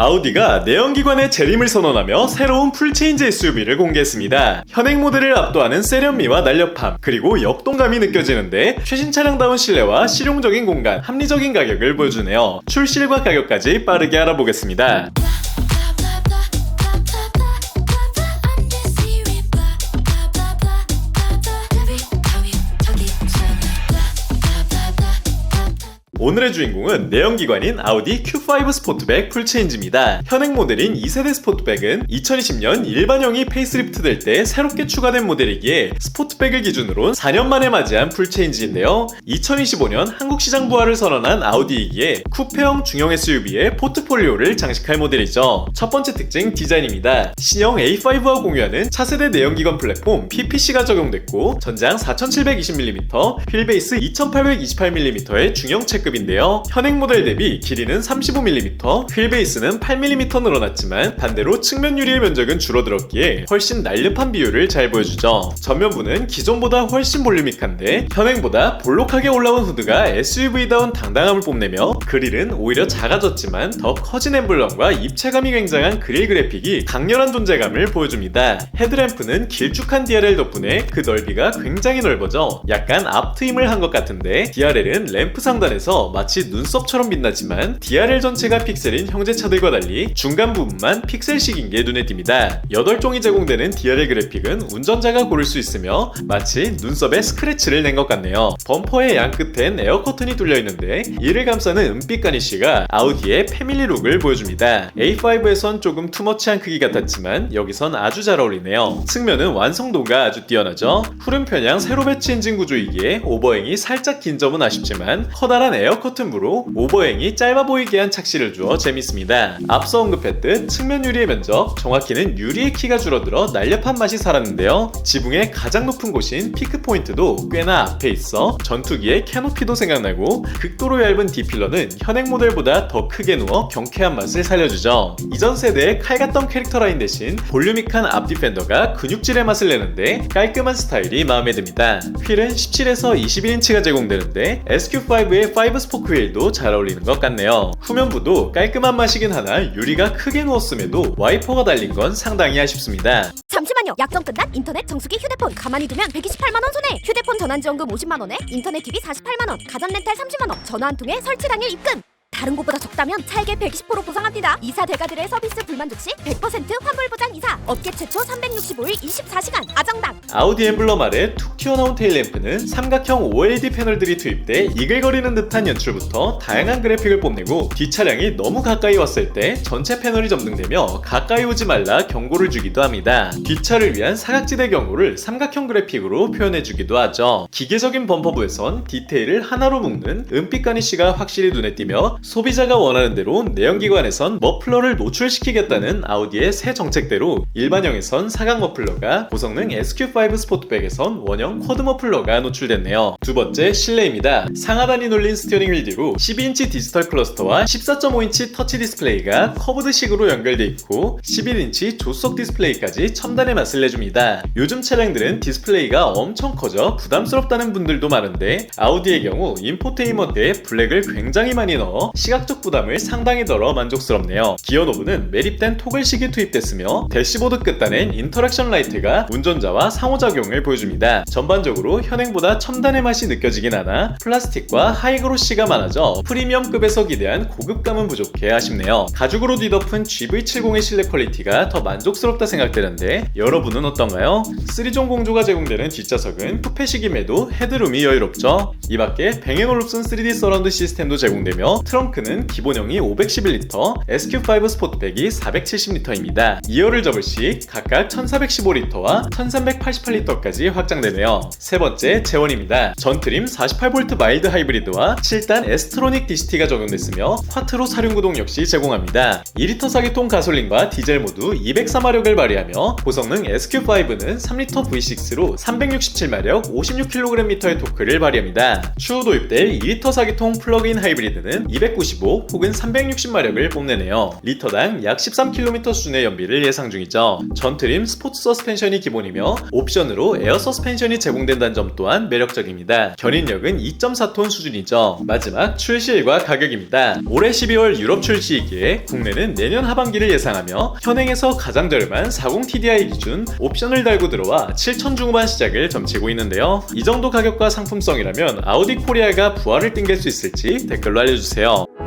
아우디가 내연기관의 재림을 선언하며 새로운 풀체인지 SUV를 공개했습니다. 현행 모델을 압도하는 세련미와 날렵함, 그리고 역동감이 느껴지는데 최신 차량다운 실내와 실용적인 공간, 합리적인 가격을 보여주네요. 출시일과 가격까지 빠르게 알아보겠습니다. 오늘의 주인공은 내연기관인 아우디 Q5 스포트백 풀체인지입니다. 현행 모델인 2세대 스포트백은 2020년 일반형이 페이스리프트 될 때 새롭게 추가된 모델이기에 스포트백을 기준으로 4년 만에 맞이한 풀체인지인데요. 2025년 한국 시장 부활을 선언한 아우디이기에 쿠페형 중형 SUV의 포트폴리오를 장식할 모델이죠. 첫 번째 특징 디자인입니다. 신형 A5와 공유하는 차세대 내연기관 플랫폼 PPC가 적용됐고 전장 4720mm, 휠베이스 2828mm의 중형 체급 급인데요. 현행 모델 대비 길이는 35mm, 휠 베이스는 8mm 늘어났지만 반대로 측면 유리의 면적은 줄어들었기에 훨씬 날렵한 비율을 잘 보여주죠. 전면부는 기존보다 훨씬 볼루믹한데 현행보다 볼록하게 올라온 후드가 SUV다운 당당함을 뽐내며 그릴은 오히려 작아졌지만 더 커진 엠블럼과 입체감이 굉장한 그릴 그래픽이 강렬한 존재감을 보여줍니다. 헤드램프는 길쭉한 DRL 덕분에 그 넓이가 굉장히 넓어져 약간 앞 트임을 한 것 같은데 DRL은 램프 상단에서 마치 눈썹처럼 빛나지만 DRL 전체가 픽셀인 형제차들과 달리 중간 부분만 픽셀식인 게 눈에 띕니다. 8종이 제공되는 DRL 그래픽은 운전자가 고를 수 있으며 마치 눈썹에 스크래치를 낸 것 같네요. 범퍼의 양 끝엔 에어 커튼이 뚫려 있는데 이를 감싸는 은빛 가니쉬가 아우디의 패밀리 룩을 보여줍니다. A5에선 조금 투머치한 크기 같았지만 여기선 아주 잘 어울리네요. 측면은 완성도가 아주 뛰어나죠. 푸른 편향 세로 배치 엔진 구조이기에 오버행이 살짝 긴 점은 아쉽지만 커다란 에어 커튼부로 오버행이 짧아 보이게 한 착시를 주어 재밌습니다. 앞서 언급했듯 측면 유리의 면적, 정확히는 유리의 키가 줄어들어 날렵한 맛이 살았는데요. 지붕의 가장 높은 곳인 피크 포인트도 꽤나 앞에 있어 전투기의 캐노피도 생각나고 극도로 얇은 D필러는 현행 모델보다 더 크게 누워 경쾌한 맛을 살려주죠. 이전 세대의 칼 같던 캐릭터 라인 대신 볼루믹한 앞 디펜더가 근육질의 맛을 내는데 깔끔한 스타일이 마음에 듭니다. 휠은 17에서 21인치가 제공되는데 SQ5의 5 스포크 휠도 잘 어울리는 것 같네요. 후면부도 깔끔한 맛이긴 하나 유리가 크게 누웠음에도 와이퍼가 달린 건 상당히 아쉽습니다. 잠시만요. 약정 끝난 인터넷 정수기 휴대폰 가만히 두면 128만 원 손해. 휴대폰 전환 지원금 50만 원에 인터넷 TV 48만 원, 가전 렌탈 30만 원, 전화 한 통에 설치 당일 입금. 다른 곳보다 적다면 차액의 120% 보상합니다. 이사 대가들의 서비스 불만족 시 100% 환불 보장 이사. 업계 최초 365일 24시간 아정당. 아우디 엠블럼 아래 툭 튀어나온 테일램프는 삼각형 OLED 패널들이 투입돼 이글거리는 듯한 연출부터 다양한 그래픽을 뽐내고 뒷차량이 너무 가까이 왔을 때 전체 패널이 점등되며 가까이 오지 말라 경고를 주기도 합니다. 뒷차를 위한 사각지대 경고를 삼각형 그래픽으로 표현해주기도 하죠. 기계적인 범퍼부에선 디테일을 하나로 묶는 은빛 가니쉬가 확실히 눈에 띄며 소비자가 원하는 대로 내연기관에선 머플러를 노출시키겠다는 아우디의 새 정책대로 일반형에선 사각 머플러가 고성능 SQ5 스포트백에선 원형 쿼드 머플러가 노출됐네요. 두 번째 실내입니다. 상하단이 눌린 스티어링 휠 뒤로 12인치 디지털 클러스터와 14.5인치 터치 디스플레이가 커브드식으로 연결돼 있고 11인치 조수석 디스플레이까지 첨단의 맛을 내줍니다. 요즘 차량들은 디스플레이가 엄청 커져 부담스럽다는 분들도 많은데 아우디의 경우 인포테인먼트에 블랙을 굉장히 많이 넣어 시각적 부담을 상당히 덜어 만족스럽네요. 기어 노브는 매립된 토글식이 투입됐으며 대시보드 끝단엔 인터랙션 라이트가 운전자와 상호작용을 보여줍니다. 전반적으로 현행보다 첨단의 맛이 느껴지긴 하나 플라스틱과 하이그로시가 많아져 프리미엄급에서 기대한 고급감은 부족해 아쉽네요. 가죽으로 뒤덮은 GV70의 실내 퀄리티가 더 만족스럽다 생각되는데 여러분은 어떤가요? 3종 공조가 제공되는 뒷좌석은 쿠페식임에도 헤드룸이 여유롭죠. 이 밖에 뱅앤올룹슨 3D 서라운드 시스템도 제공되며 트렁크는 기본형이 511리터, SQ5 스포트백이 470리터입니다. 2열을 접을 시 각각 1415리터와 1388리터까지 확장되네요. 세 번째 재원입니다. 전트림 48V 마일드 하이브리드와 7단 에스트로닉 DCT가 적용됐으며 콰트로 사륜구동 역시 제공합니다. 2리터 사기통 가솔린과 디젤 모두 204마력을 발휘하며 고성능 SQ5는 3리터 V6로 367마력 56kgm의 토크를 발휘합니다. 추후 도입될 2리터 사기통 플러그인 하이브리드는 295 혹은 360마력을 뽐내네요. 리터당 약 13km 수준의 연비를 예상 중이죠. 전트림 스포츠 서스펜션이 기본이며 옵션으로 에어 서스펜션 이 제공된다는 점 또한 매력적입니다. 견인력은 2.4톤 수준이죠. 마지막 출시일과 가격입니다. 올해 12월 유럽 출시이기에 국내는 내년 하반기를 예상하며 현행에서 가장 저렴한 40TDI 기준 옵션을 달고 들어와 7천 중후반 시작을 점치고 있는데요. 이 정도 가격과 상품성이라면 아우디 코리아가 부활을 땡길 수 있을지 댓글로 알려주세요.